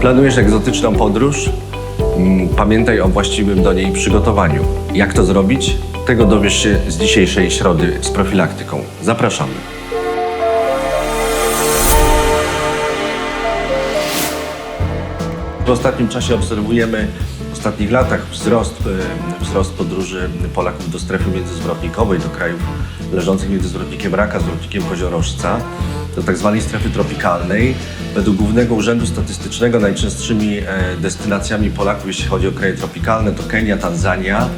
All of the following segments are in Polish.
Planujesz egzotyczną podróż? Mm, Pamiętaj o właściwym do niej przygotowaniu. Jak to zrobić? Tego dowiesz się z dzisiejszej środy z profilaktyką. Zapraszamy. W ostatnim czasie obserwujemy, w ostatnich latach wzrost, e, wzrost podróży Polaków do strefy międzyzwrotnikowej, do krajów leżących między zwrotnikiem Raka, zwrotnikiem Koziorożca, do tak zwanej strefy tropikalnej. Według Głównego Urzędu Statystycznego najczęstszymi e, destynacjami Polaków, jeśli chodzi o kraje tropikalne, to Kenia, Tanzania,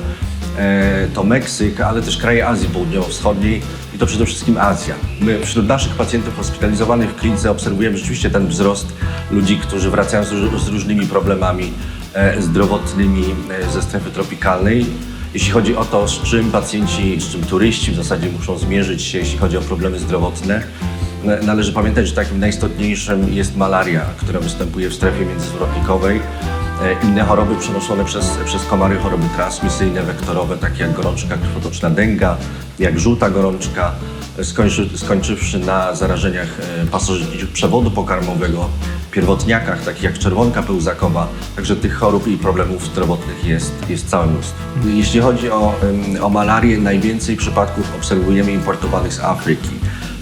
e, to Meksyk, ale też kraje Azji Południowo-Wschodniej i to przede wszystkim Azja. My wśród naszych pacjentów hospitalizowanych w klinice obserwujemy rzeczywiście ten wzrost ludzi, którzy wracają z, róż- z różnymi problemami e, zdrowotnymi ze strefy tropikalnej. Jeśli chodzi o to, z czym pacjenci, z czym turyści w zasadzie muszą zmierzyć się, jeśli chodzi o problemy zdrowotne, należy pamiętać, że takim najistotniejszym jest malaria, która występuje w strefie międzyzwrotnikowej. E, Inne choroby przenoszone przez, przez komary, choroby transmisyjne, wektorowe, takie jak gorączka krwotoczna denga, jak żółta gorączka, skończy, skończywszy na zarażeniach e, pasożytniczych przewodu pokarmowego, pierwotniakach, takich jak czerwonka pełzakowa. Także tych chorób i problemów zdrowotnych jest, jest całe mnóstwo. Jeśli chodzi o, o malarię, najwięcej przypadków obserwujemy importowanych z Afryki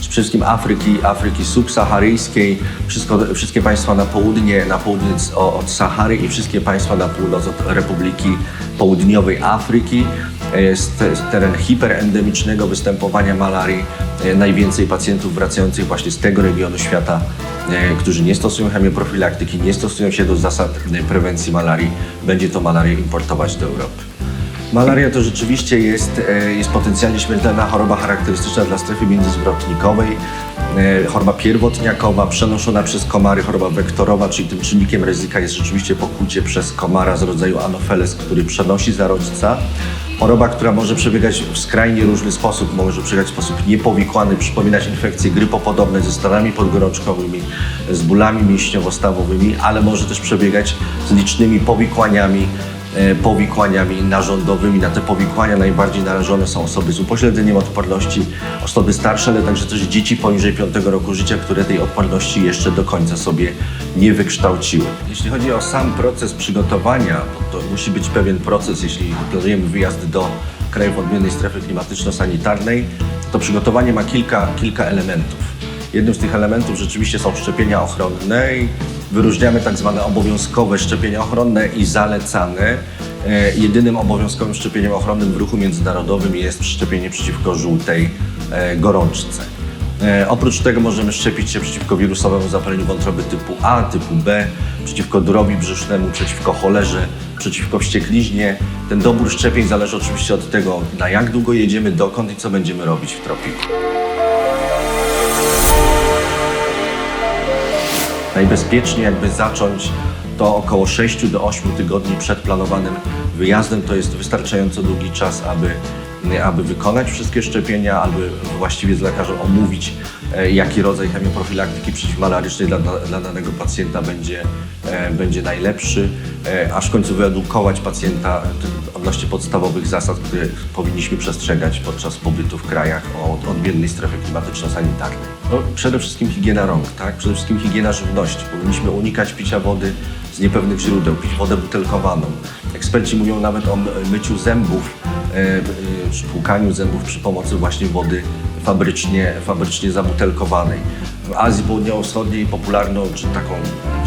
z wszystkim Afryki, Afryki subsaharyjskiej, wszystko, wszystkie państwa na południe, na południe od Sahary i wszystkie państwa na północ od Republiki Południowej Afryki. E, Jest te- teren hiperendemicznego występowania malarii. E, Najwięcej pacjentów wracających właśnie z tego regionu świata, e, którzy nie stosują chemioprofilaktyki, nie stosują się do zasad prewencji malarii, będzie to malarię importować do Europy. Malaria to rzeczywiście jest, e, jest potencjalnie śmiertelna choroba charakterystyczna dla strefy międzyzwrotnikowej. E, Choroba pierwotniakowa, przenoszona przez komary, choroba wektorowa, czyli tym czynnikiem ryzyka jest rzeczywiście pokłucie przez komara z rodzaju Anopheles, który przenosi zarodźca. Choroba, która może przebiegać w skrajnie różny sposób, może przebiegać w sposób niepowikłany, przypominać infekcje grypopodobne ze stanami podgorączkowymi, z bólami mięśniowo-stawowymi, ale może też przebiegać z licznymi powikłaniami, powikłaniami narządowymi. Na te powikłania najbardziej narażone są osoby z upośledzeniem odporności, osoby starsze, ale także też dzieci poniżej 5 roku życia, które tej odporności jeszcze do końca sobie nie wykształciły. Jeśli chodzi o sam proces przygotowania, to musi być pewien proces, jeśli planujemy wyjazd do krajów odmiennej strefy klimatyczno-sanitarnej, to przygotowanie ma kilka, kilka elementów. Jednym z tych elementów rzeczywiście są szczepienia ochronne wyróżniamy tak zwane obowiązkowe szczepienia ochronne i zalecane. E, Jedynym obowiązkowym szczepieniem ochronnym w ruchu międzynarodowym jest szczepienie przeciwko żółtej e, gorączce. E, Oprócz tego możemy szczepić się przeciwko wirusowemu zapaleniu wątroby typu A, typu B, przeciwko durowi brzusznemu, przeciwko cholerze, przeciwko wściekliźnie. Ten dobór szczepień zależy oczywiście od tego, na jak długo jedziemy, dokąd i co będziemy robić w tropiku. Najbezpieczniej jakby zacząć to około 6 do 8 tygodni przed planowanym wyjazdem. To jest wystarczająco długi czas, aby, aby wykonać wszystkie szczepienia, aby właściwie z lekarzem omówić, e, jaki rodzaj chemioprofilaktyki przeciwmalarycznej dla, dla danego pacjenta będzie, e, będzie najlepszy, e, aż w końcu wyedukować pacjenta odnośnie podstawowych zasad, które powinniśmy przestrzegać podczas pobytu w krajach o odmiennej strefie klimatyczno-sanitarnej. No, przede wszystkim higiena rąk, tak? przede wszystkim higiena żywności. Powinniśmy unikać picia wody z niepewnych źródeł, pić wodę butelkowaną. Eksperci mówią nawet o my- myciu zębów, e, e, szpłukaniu zębów przy pomocy właśnie wody fabrycznie, fabrycznie zabutelkowanej. W Azji Południowo-Wschodniej popularną, czy taką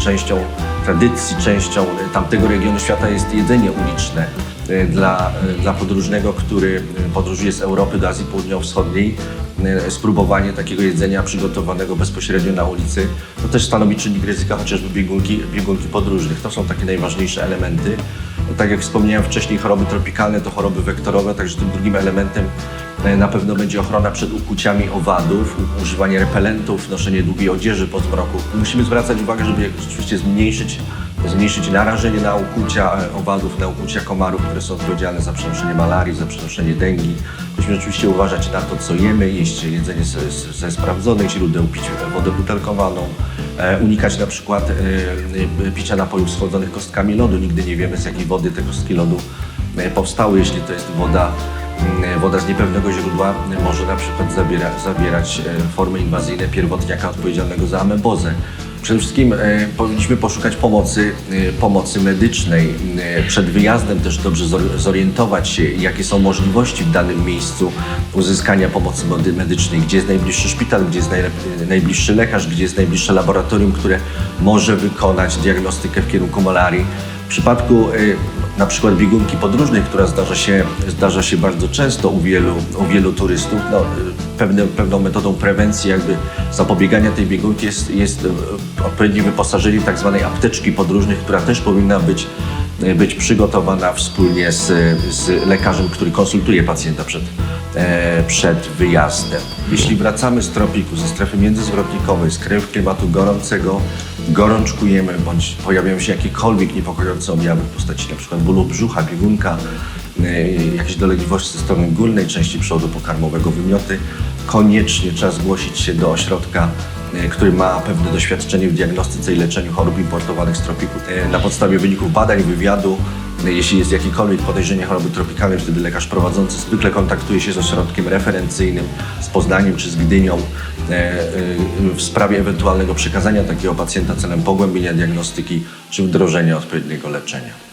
częścią tradycji, częścią e, tamtego regionu świata jest jedzenie uliczne dla, e, dla podróżnego, który e, podróżuje z Europy do Azji Południowo-Wschodniej. Spróbowanie takiego jedzenia przygotowanego bezpośrednio na ulicy to też stanowi czynnik ryzyka chociażby biegunki, biegunki podróżnych. To są takie najważniejsze elementy. Tak jak wspomniałem wcześniej, choroby tropikalne to choroby wektorowe, także tym drugim elementem na pewno będzie ochrona przed ukłuciami owadów, używanie repelentów, noszenie długiej odzieży po zmroku. Musimy zwracać uwagę, żeby rzeczywiście zmniejszyć, zmniejszyć narażenie na ukłucia e, owadów, na ukłucia komarów, które są odpowiedzialne za przenoszenie malarii, za przenoszenie dengi. Musimy oczywiście uważać na to, co jemy, jeść jedzenie ze, ze sprawdzonych źródeł, pić wodę butelkowaną, e, unikać na przykład e, picia napojów schłodzonych kostkami lodu. Nigdy nie wiemy, z jakiej wody te kostki lodu powstały. Jeśli to jest woda, mm, woda z niepewnego źródła, może na przykład zabiera, zawierać formy inwazyjne pierwotniaka odpowiedzialnego za amebozę. Przede wszystkim e, powinniśmy poszukać pomocy, e, pomocy medycznej. E, Przed wyjazdem też dobrze zor- zorientować się, jakie są możliwości w danym miejscu uzyskania pomocy medy- medycznej, gdzie jest najbliższy szpital, gdzie jest najbliższy lekarz, gdzie jest najbliższe laboratorium, które może wykonać diagnostykę w kierunku malarii. W przypadku na przykład biegunki podróżnej, która zdarza się, zdarza się bardzo często u wielu, u wielu turystów, no, y, pewne, pewną metodą prewencji, jakby zapobiegania tej biegunki jest, jest y, odpowiednie wyposażenie tak zwanej apteczki podróżnej, która też powinna być, y, być przygotowana wspólnie z, z lekarzem, który konsultuje pacjenta przed, e, przed wyjazdem. Jeśli wracamy z tropiku, ze strefy międzyzwrotnikowej, z krajów klimatu gorącego, gorączkujemy bądź pojawiają się jakiekolwiek niepokojące objawy w postaci np. bólu brzucha, biegunka, y, jakieś dolegliwości ze strony górnej części przodu pokarmowego, wymioty, koniecznie trzeba zgłosić się do ośrodka, y, który ma pewne doświadczenie w diagnostyce i leczeniu chorób importowanych z tropiku. Na podstawie wyników badań, wywiadu, jeśli jest jakiekolwiek podejrzenie choroby tropikalnej, wtedy lekarz prowadzący zwykle kontaktuje się z ośrodkiem referencyjnym, z Poznaniem czy z Gdynią e, e, w sprawie ewentualnego przekazania takiego pacjenta celem pogłębienia diagnostyki czy wdrożenia odpowiedniego leczenia.